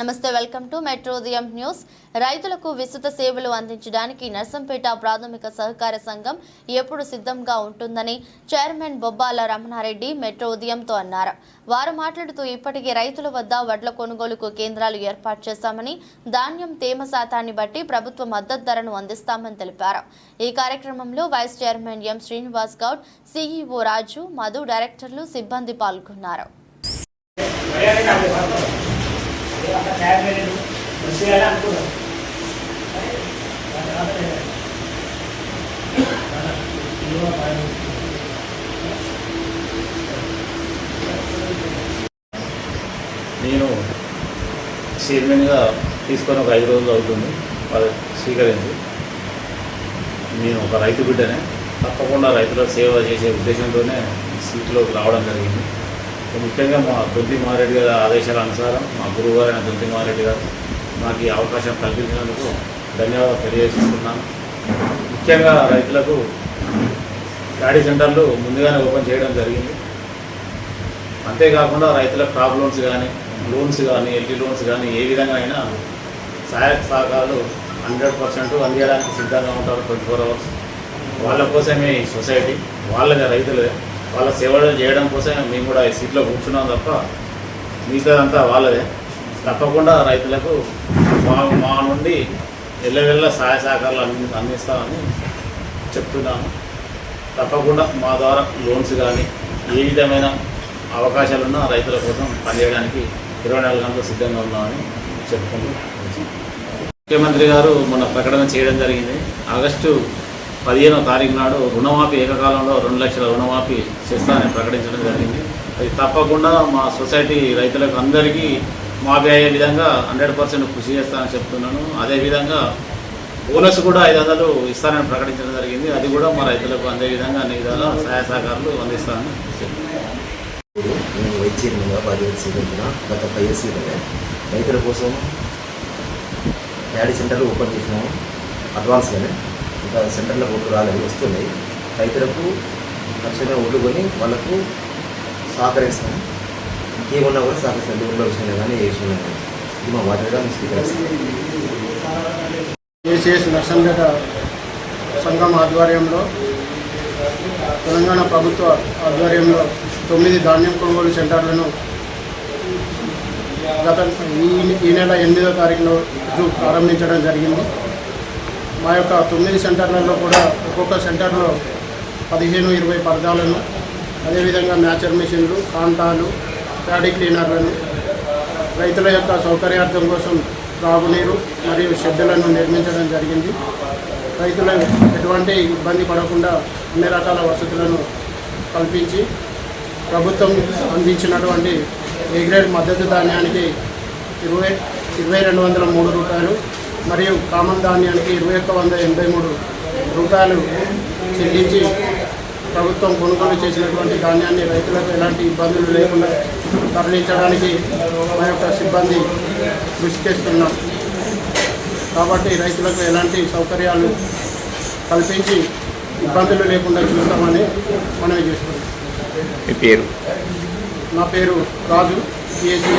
నమస్తే welcome to metro ఉదయం news. రైతులకు విస్తృత సేవలు అందించడానికి నర్సంపేట ప్రాథమిక సహకార సంఘం ఎప్పుడు సిద్ధంగా ఉంటుందని చైర్మన్ బొబ్బాల రమణారెడ్డి మెట్రో ఉదయంతో అన్నారు. వారు మాట్లాడుతూ ఇప్పటికే రైతుల వద్ద వడ్ల కొనుగోలుకు కేంద్రాలు ఏర్పాటు చేశామని ధాన్యం తేమ శాతాన్ని బట్టి ప్రభుత్వ మద్దతు ధరను అందిస్తామని తెలిపారు. ఈ కార్యక్రమంలో vice chairman M Srinivas Goud CEO Raju Madhu డైరెక్టర్లు సిబ్బంది పాల్గొన్నారు. నేను చైర్మన్గా తీసుకొని ఒక ఐదు రోజులు అవుతుంది. వాళ్ళు స్వీకరించి నేను ఒక రైతు బిడ్డనే. తప్పకుండా రైతుల సేవ చేసే ఉద్దేశంతోనే సీట్లోకి రావడం జరిగింది. ముఖ్యంగా మా దొంతి మారెడ్డి గారి ఆదేశాల అనుసారం మా గురువు గారైన దొంతి మారెడ్డి గారు మాకు ఈ అవకాశం కల్పించినందుకు ధన్యవాదాలు తెలియజేస్తున్నాను ముఖ్యంగా రైతులకు గాడి సెంటర్లు ముందుగానే ఓపెన్ చేయడం జరిగింది. అంతేకాకుండా రైతుల క్రాప్ లోన్స్ కానీ లోన్స్ కానీ ఎల్టీ లోన్స్ కానీ ఏ విధంగా అయినా సహాయక సహకారాలు హండ్రెడ్ పర్సెంట్ అందించడానికి సిద్ధంగా ఉంటారు ట్వంటీ ఫోర్ అవర్స్. వాళ్ళ కోసమే ఈ సొసైటీ వాళ్ళదే రైతులే. వాళ్ళ సేవలు చేయడం కోసమే మేము కూడా ఈ సీట్లో కూర్చున్నాం తప్ప మిగతాదంతా వాళ్ళదే. తప్పకుండా రైతులకు మా మా నుండి ఎల్లవెల్ల సహాయ సహకారాలు అంది అందిస్తామని చెప్తున్నాను తప్పకుండా మా ద్వారా లోన్స్ కానీ ఏ విధమైన అవకాశాలున్నా రైతుల కోసం పనిచేయడానికి ఇరవై నాలుగు గంటలు సిద్ధంగా ఉన్నామని చెప్పుకుంటూ ముఖ్యమంత్రి గారు మొన్న ప్రకటన చేయడం జరిగింది. ఆగస్టు పదిహేనో తారీఖు నాడు రుణమాఫీ ఏకకాలంలో రెండు లక్షల రుణమాఫీ చేస్తానని ప్రకటించడం జరిగింది. అది తప్పకుండా మా సొసైటీ రైతులకు అందరికీ మాఫీ అయ్యే విధంగా హండ్రెడ్ పర్సెంట్ కృషి చేస్తానని చెప్తున్నాను. అదేవిధంగా బోనస్ కూడా ఐదు వందలు ఇస్తానని ప్రకటించడం జరిగింది. అది కూడా మా రైతులకు అందే విధంగా అన్ని విధాల సహాయ సహకారాలు అందిస్తానని చెప్తున్నాను నేను వైస్ చైర్మన్గా బాధ్యత స్వీకరించిన గత ఫైవ్ రైతుల కోసం ప్యాడీ సెంటర్లు ఓపెన్ చేసినాము. అడ్వాన్స్గానే ఇంకా సెంటర్లో ఓట్లు రాలేదు వస్తున్నాయి. రైతులకు ఖచ్చితంగా ఓట్లు కొని వాళ్ళకు సహకరిస్తాము ఇంకేమన్నా కూడా సహకరిస్తాం. ఊళ్ళో విషయంలో కానీ ఏ విషయంలో కానీ ఇది మా బాధ్యతగా మేము స్వీకరిస్తాం. ఏసీఎస్ సంఘం ఆధ్వర్యంలో తెలంగాణ ప్రభుత్వ ఆధ్వర్యంలో తొమ్మిది ధాన్యం కొనుగోలు సెంటర్లను గత ఈ నెల ఎనిమిదో తారీఖులో రోజు ప్రారంభించడం జరిగింది. మా యొక్క తొమ్మిది సెంటర్లలో కూడా ఒక్కొక్క సెంటర్లో పదిహేను ఇరవై పరదాలను అదేవిధంగా మ్యాచర్ మిషన్లు కాంటాలు ప్యాడీ క్లీనర్లను రైతుల యొక్క సౌకర్యార్థం కోసం త్రాగునీరు మరియు షెడ్డులను నిర్మించడం జరిగింది. రైతులు ఎటువంటి ఇబ్బంది పడకుండా అన్ని రకాల వసతులను కల్పించి ప్రభుత్వం అందించినటువంటి ఏ గ్రేడ్ మద్దతు ధాన్యానికి ఇరవై ఇరవై రెండు వందల మూడు రూపాయలు మరియు కామన్ ధాన్యానికి ఇరవై ఒక్క వంద ఎనభై మూడు రూపాయలు చెల్లించి ప్రభుత్వం కొనుగోలు చేసినటువంటి ధాన్యాన్ని రైతులకు ఎలాంటి ఇబ్బందులు లేకుండా తరలించడానికి మా యొక్క సిబ్బంది కృషి చేస్తున్నాం కాబట్టి రైతులకు ఎలాంటి సౌకర్యాలు కల్పించి ఇబ్బందులు లేకుండా చూస్తామని మనవి చేస్తున్నాం. పేరు? నా పేరు రాజు సిఎస్సి